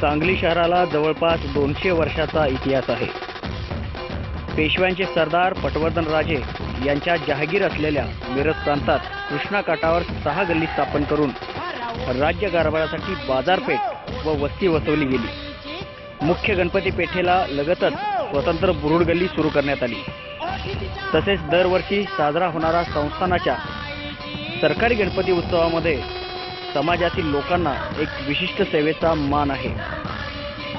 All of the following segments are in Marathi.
सांगली शहराला जवळपास दोनशे वर्षाचा इतिहास आहे. पेशव्यांचे सरदार पटवर्धन राजे यांच्या जहागीर असलेल्या मिरज प्रांतात कृष्णा काठावर सहा गल्ली स्थापन करून राज्य कारभारासाठी बाजारपेठ व वस्ती वसवली गेली. मुख्य गणपती पेठेला लगतच स्वतंत्र बुरुड गल्ली सुरू करण्यात आली. तसेच दरवर्षी साजरा होणारा संस्थानाच्या सरकारी गणपती उत्सवामध्ये समाजातील लोकांना एक विशिष्ट सेवेचा मान आहे.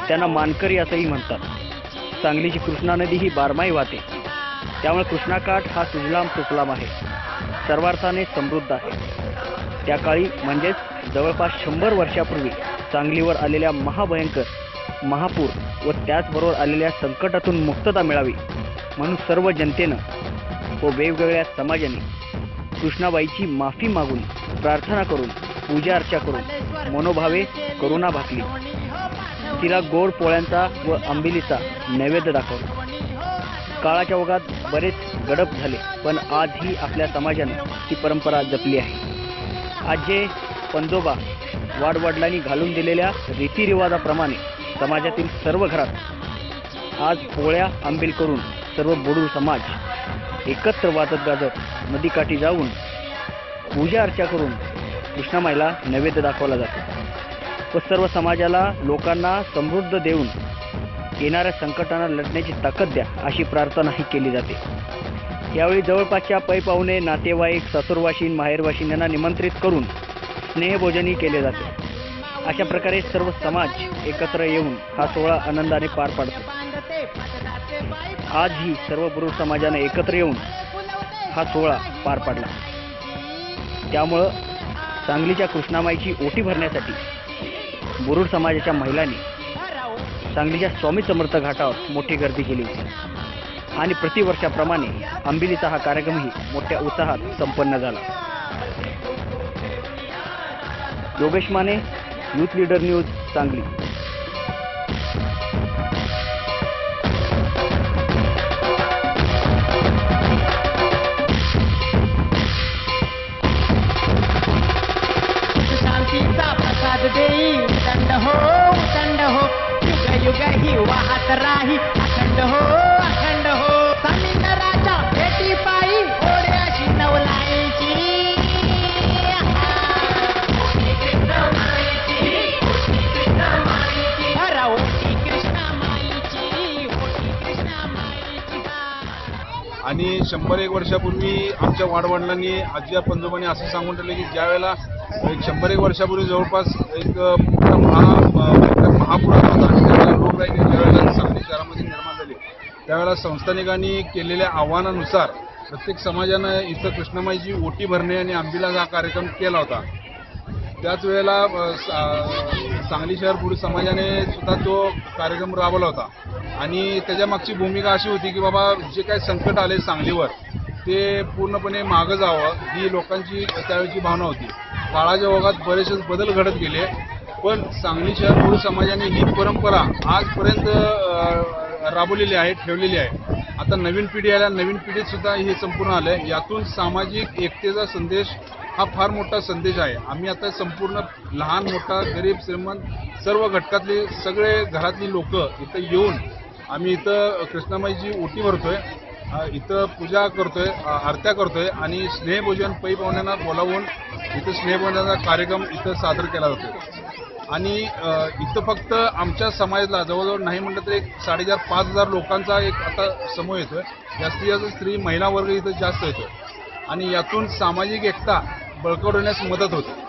त्यांना मानकरी असंही म्हणतात. सांगलीची कृष्णा नदी ही बारमाही वाहते. त्यामुळे कृष्णाकाठ हा सुजलाम सुफलाम आहे. सर्वार्थाने समृद्ध आहे. त्या काळी म्हणजेच जवळपास शंभर वर्षापूर्वी सांगलीवर आलेल्या महाभयंकर महापूर व त्याचबरोबर आलेल्या संकटातून मुक्तता मिळावी म्हणून सर्व जनतेनं व वेगवेगळ्या समाजाने कृष्णाबाईची माफी मागून प्रार्थना करून पूजा अर्चा करून मनोभावे करुणा भाकली तिला गोड पोळ्यांचा व आंबिलीचा नैवेद्य दाखवला. काळाच्या ओघात बरेच गडप झाले पण आजही आपल्या समाजानं ती परंपरा जपली आहे. आज जे पंजोबा वाडवडिलांनी घालून दिलेल्या रीतिरिवाजाप्रमाणे समाजातील सर्व घरात आज पोळ्या आंबील करून सर्व बोडू समाज एकत्र वाजत गाजत नदीकाठी जाऊन पूजा अर्चा करून कृष्णामाईला नैवेद्य दाखवला जातो. व सर्व समाजाला लोकांना समृद्ध देऊन येणाऱ्या संकटांना लढण्याची ताकद द्या अशी प्रार्थनाही केली जाते. यावेळी जवळपासच्या पै पाहुणे नातेवाईक ससुरवाशीन माहेरवाशीन यांना निमंत्रित करून स्नेहभोजनही केले जाते. अशा प्रकारे सर्व समाज एकत्र येऊन हा सोहळा आनंदाने पार पाडतो. आजही सर्व पुरुष समाजाने एकत्र येऊन हा सोहळा पार पाडला. त्यामुळं सांगलीच्या कृष्णामाईची ओटी भरण्यासाठी बुरुड समाजाच्या महिलांनी सांगलीच्या स्वामी समर्थ घाटावर मोठी गर्दी केली होती. आणि प्रतिवर्षाप्रमाणे आंबिलीचा हा कार्यक्रमही मोठ्या उत्साहात संपन्न झाला. Yogesh Mane youth leader news Sangli. युग ही वाहत राही. अखंड हो अखंड हो. समिंदराच्या भेटी पायी ओढे नवलाईची आणि शंभर एक वर्षापूर्वी आमच्या वाडवडिलांनी आजी पंजोबांनी असं सांगून ठेवलं की ज्या वेळेला एक शंभर एक वर्षापूर्वी जवळपास एक मोठा महा भयंकर महापूर आला होता आणि त्यावेळेला लोकराई ज्या वेळेला सांगली शहरामध्ये निर्माण झाली त्यावेळेला संस्थानिकांनी केलेल्या आव्हानानुसार प्रत्येक समाजानं इथं कृष्णमाईची ओटी भरणे आणि आंबीला हा कार्यक्रम केला होता. त्याच वेळेला सांगली शहर पुरुष समाजाने सुद्धा तो कार्यक्रम राबवला होता. आणि त्याच्या मागची भूमिका अशी होती की बाबा जे काही संकट आले सांगलीवर ते पूर्णपणे मागं जावं ही लोकांची त्यावेळीची भावना होती. काळाच्या ओघात बरेचसे बदल घडत गेले पण सांगली शहर पुरुष समाजाने ही परंपरा आजपर्यंत राबवलेली आहे ठेवलेली आहे. आता नवीन पिढी आल्या नवीन पिढीतसुद्धा हे संपूर्ण आलं आहे यातून सामाजिक एकतेचा संदेश हा फार मोठा संदेश आहे. आम्ही आता संपूर्ण लहान मोठा गरीब श्रीमंत सर्व घटकातले सगळे घरातली लोक इथं येऊन आम्ही इथं कृष्णामाईची ओटी भरतोय इथं पूजा करतोय आरत्या करतोय आणि स्नेहभोजन पै पाहुण्यांना बोलावून इथं स्नेहभोजनाचा कार्यक्रम इथं सादर केला जातो आणि इथं फक्त आमच्या समाजाला जवळजवळ नाही म्हटलं तर एक साडेचार पाच हजार लोकांचा एक आता समूह येतोय. जास्तीत जास्त स्त्री महिला वर्ग इथं जास्त येतोय. आणि यातून सामाजिक एकता बळकवण्यास मदत होते.